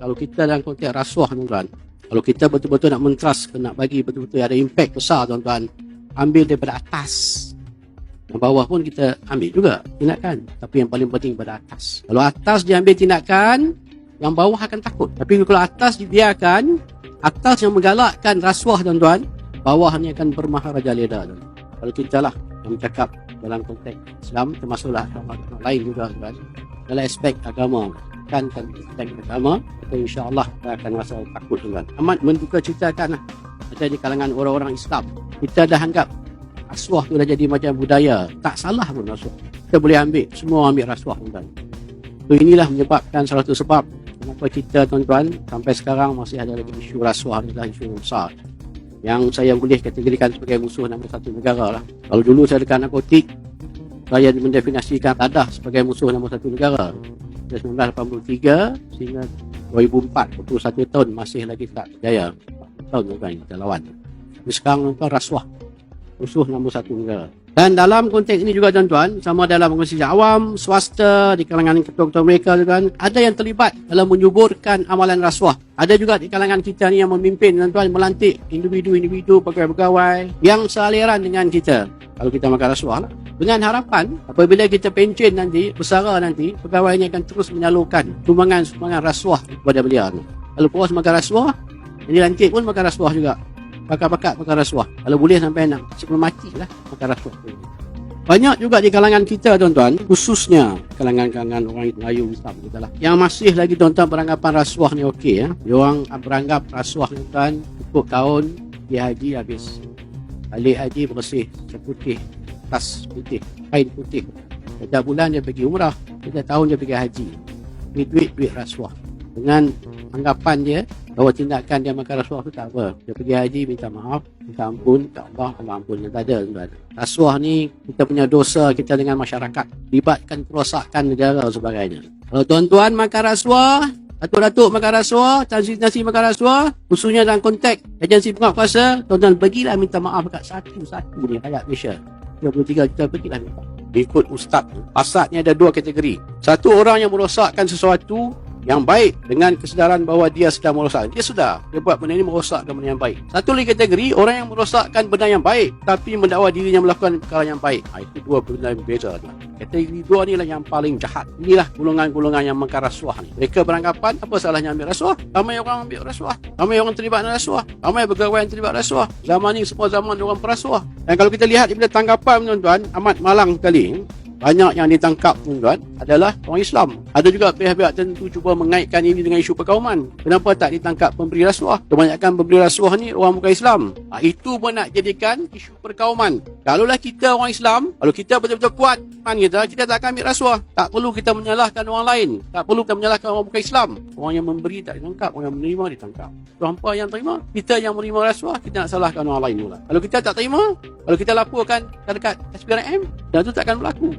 kalau kita dalam konteks rasuah tuan-tuan, kalau kita betul-betul nak mentrust, nak bagi betul-betul ada impact besar tuan-tuan, ambil daripada atas. Yang bawah pun kita ambil juga tindakan. Tapi yang paling penting pada atas. Kalau atas diambil tindakan, yang bawah akan takut. Tapi kalau atas dibiarkan, atas yang menggalakkan rasuah tuan-tuan, bawah ni akan bermaharaja leda tuan. Kalau kita lah yang bercakap dalam konteks Islam, termasuklah agama lain juga tuan. Dalam aspek agama, kan kan aspek agama, kita akan rasa takut tuan. Amat menduka ceritakan lah. Ada di kalangan orang-orang Islam. Kita dah anggap rasuah tu dah jadi macam budaya. Tak salah pun rasuah. Kita boleh ambil. Semua ambil rasuah tuan. So inilah menyebabkan salah satu sebab kenapa kita tuan-tuan sampai sekarang masih ada lagi isu rasuah adalah isu besar. Yang saya boleh kategorikan sebagai musuh nombor satu negara lah. Kalau dulu saya dekat narkotik, saya mendefinisikan tadah sebagai musuh nombor satu negara. Dari 1983 sehingga 2004, 21 tahun masih lagi tak berjaya. Tahun tuan kita lawan. Tapi sekarang tuan rasuah musuh nombor satu negara. Dan dalam konteks ini juga tuan-tuan, sama dalam organisasi awam, swasta, di kalangan ketua-ketua mereka kan, ada yang terlibat dalam menyuburkan amalan rasuah. Ada juga di kalangan kita ni yang memimpin tuan-tuan melantik individu-individu pegawai-pegawai yang sealiran dengan kita. Kalau kita makan rasuah lah. Dengan harapan apabila kita pencen nanti, bersara nanti, pegawai ini akan terus menyalurkan sumbangan-sumbangan rasuah kepada beliau. Kalau puas makan rasuah, ini lantik pun makan rasuah juga bakat-bakat makan rasuah. Kalau boleh sampai nak sebelum mati lah makan rasuah. Banyak juga di kalangan kita tuan-tuan, khususnya kalangan-kalangan orang Melayu Islam kita lah. Yang masih lagi tuan-tuan beranggapan rasuah ni okey ya. Dia orang beranggap rasuah tuan cukup tahun dia haji habis. Balik haji bersih, putih, tas putih, kain putih. Setiap bulan dia pergi umrah, setiap tahun dia pergi haji. Ini duit-duit rasuah. Dengan anggapan dia bahawa tindakan dia makan rasuah tu tak apa. Dia pergi haji minta maaf, minta ampun, tak Allah, Allah ampun. Yang tak ada tuan. Rasuah ni kita punya dosa kita dengan masyarakat. Libatkan kerosakan negara dan sebagainya. Kalau tuan-tuan makan rasuah, Datuk-datuk makan rasuah, tansi-tansi makan rasuah, khususnya dalam konteks agensi penguatkuasa, tuan-tuan pergilah minta maaf dekat satu-satu ni rakyat Malaysia. 33 juta pergilah minta. Ikut ustaz. Pasal ada dua kategori. Satu orang yang merosakkan sesuatu yang baik dengan kesedaran bahawa dia sedang merosak. Dia sudah dia buat benda ini merosakkan benda yang baik. Satu lagi kategori orang yang merosakkan benda yang baik tapi mendakwa dirinya melakukan perkara yang baik. Ha, itu dua benda yang berbeza. Kategori dua inilah yang paling jahat. Inilah golongan-golongan yang mengkar rasuah. Mereka beranggapan apa salahnya ambil rasuah? Ramai orang ambil rasuah. Ramai orang terlibat dengan rasuah. Ramai pegawai yang terlibat rasuah. Zaman ni semua zaman orang perasuah. Dan kalau kita lihat daripada tanggapan tuan-tuan amat malang sekali banyak yang ditangkap tuan adalah orang Islam. Ada juga pihak-pihak tertentu cuba mengaitkan ini dengan isu perkauman. Kenapa tak ditangkap pemberi rasuah? Kebanyakan pemberi rasuah ni orang bukan Islam. Ha, itu pun nak jadikan isu perkauman. Kalaulah kita orang Islam, kalau kita betul-betul kuat iman kita, kita tak akan ambil rasuah. Tak perlu kita menyalahkan orang lain. Tak perlu kita menyalahkan orang bukan Islam. Orang yang memberi tak ditangkap, orang yang menerima ditangkap. Tuan apa yang terima? Kita yang menerima rasuah, kita nak salahkan orang lain pula. Kalau kita tak terima, kalau kita laporkan dekat SPRM, dan itu tak akan berlaku.